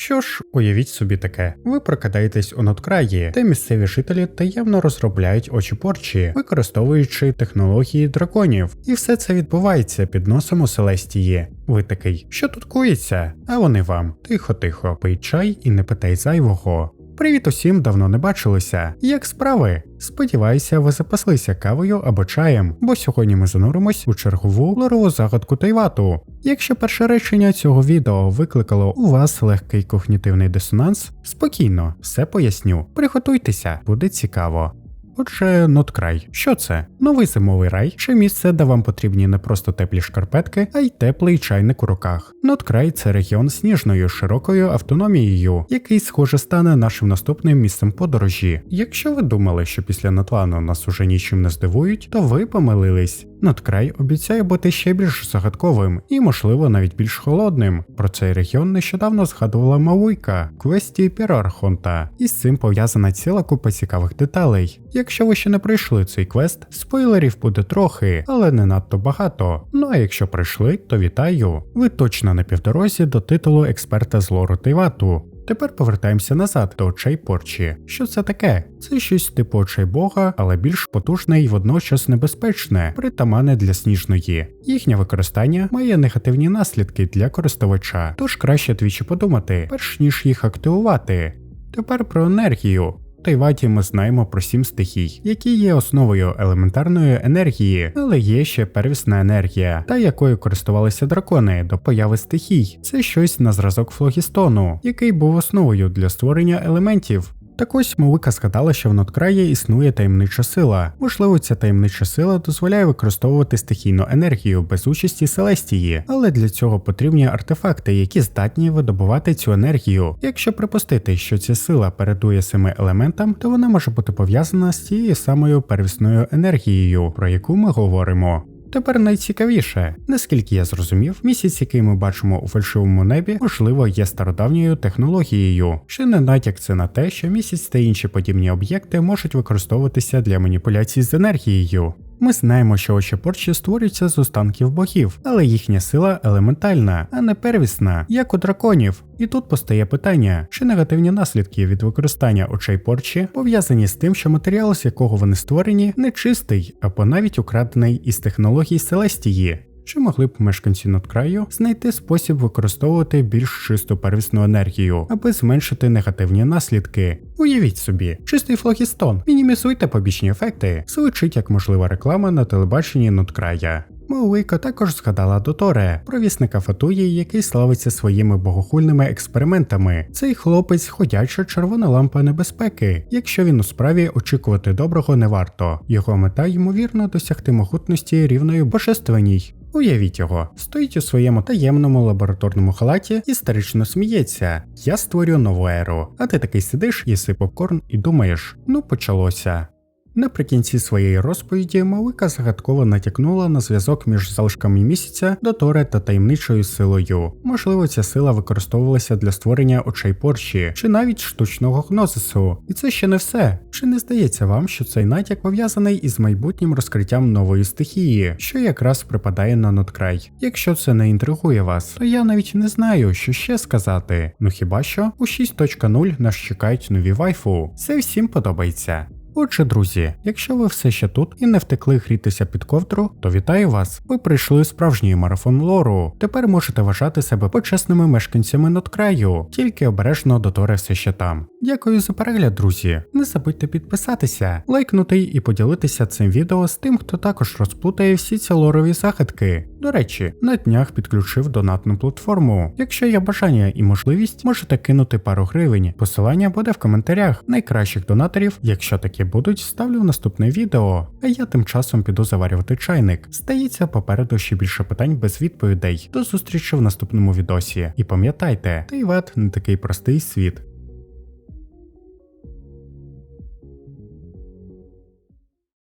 Що ж, уявіть собі таке: ви прокидаєтесь у надкраї, де місцеві жителі таємно розробляють очі порчі, використовуючи технології драконів, і все це відбувається під носом у Селестії. Ви такий, що тут коїться? А вони вам тихо-тихо, пий чай і не питай зайвого. Привіт усім, давно не бачилися. Як справи? Сподіваюся, ви запаслися кавою або чаєм, бо сьогодні ми зануримось у чергову лорову загадку Тайвату. Якщо перше речення цього відео викликало у вас легкий когнітивний дисонанс, спокійно, все поясню. Приготуйтеся, буде цікаво. Отже, Ноткрай. Що це? Новий зимовий рай чи місце, де вам потрібні не просто теплі шкарпетки, а й теплий чайник у руках. Ноткрай це регіон з ніжною широкою автономією, який, схоже, стане нашим наступним місцем подорожі. Якщо ви думали, що після Натлану нас уже нічим не здивують, то ви помилились. Надкрай обіцяє бути ще більш загадковим і, можливо, навіть більш холодним. Про цей регіон нещодавно згадувала Мауйка в квесті Пірархонта, і з цим пов'язана ціла купа цікавих деталей. Якщо ви ще не пройшли цей квест, спойлерів буде трохи, але не надто багато. Ну а якщо пройшли, то вітаю. Ви точно на півдорозі до титулу експерта з лору Тайвату. Тепер повертаємося назад до очей порчі. Що це таке? Це щось типу очей бога, але більш потужне і водночас небезпечне, притаманне для сніжної. Їхнє використання має негативні наслідки для користувача, тож краще двічі подумати, перш ніж їх активувати. Тепер про енергію. Тайваті ми знаємо про сім стихій, які є основою елементарної енергії, але є ще первісна енергія, та якою користувалися дракони до появи стихій. Це щось на зразок флогістону, який був основою для створення елементів. Так ось Мовика згадала, що в Ноткраї існує таємнича сила. Можливо, ця таємнича сила дозволяє використовувати стихійну енергію без участі Селестії, але для цього потрібні артефакти, які здатні видобувати цю енергію. Якщо припустити, що ця сила передує семи елементам, то вона може бути пов'язана з тією самою первісною енергією, про яку ми говоримо. Тепер найцікавіше, наскільки я зрозумів, місяць, який ми бачимо у фальшивому небі, можливо, є стародавньою технологією, чи не натяк це на те, що місяць та інші подібні об'єкти можуть використовуватися для маніпуляцій з енергією. Ми знаємо, що очі порчі створюються з останків богів, але їхня сила елементальна, а не первісна, як у драконів. І тут постає питання, чи негативні наслідки від використання очей порчі пов'язані з тим, що матеріал, з якого вони створені, не чистий або навіть украдений із технологій Селестії. Чи могли б мешканці надкраю знайти спосіб використовувати більш чисту первісну енергію, аби зменшити негативні наслідки? Уявіть собі, чистий флогістон, мінімізуйте побічні ефекти, звучить як можлива реклама на телебаченні надкрая. Мауйка також згадала Доторе, провісника Фатуї, який славиться своїми богохульними експериментами. Цей хлопець ходяча червона лампа небезпеки. Якщо він у справі очікувати доброго не варто. Його мета ймовірно досягти могутності рівною божественній. Уявіть його, стоїть у своєму таємному лабораторному халаті і старично сміється. Я створю нову еру. А ти такий сидиш, їси попкорн і думаєш, ну почалося. Наприкінці своєї розповіді Мавика загадково натякнула на зв'язок між залишками місяця до Торе та таємничою силою. Можливо, ця сила використовувалася для створення очей порчі чи навіть штучного гнозису. І це ще не все. Чи не здається вам, що цей натяк пов'язаний із майбутнім розкриттям нової стихії, що якраз припадає на ноткрай? Якщо це не інтригує вас, то я навіть не знаю, що ще сказати. Ну хіба що у 6.0 нас чекають нові вайфу. Це всім подобається. Отже, друзі, якщо ви все ще тут і не втекли грітися під ковдру, то вітаю вас! Ви прийшли у справжній марафон лору. Тепер можете вважати себе почесними мешканцями надкраю, тільки обережно доторе все ще там. Дякую за перегляд, друзі. Не забудьте підписатися, лайкнути і поділитися цим відео з тим, хто також розплутає всі ці лорові загадки. До речі, на днях підключив донатну платформу. Якщо є бажання і можливість, можете кинути пару гривень. Посилання буде в коментарях найкращих донаторів, якщо такі будуть, ставлю в наступне відео. А я тим часом піду заварювати чайник. Стається попереду ще більше питань без відповідей. До зустрічі в наступному відосі. І пам'ятайте, Тайвет не такий простий світ.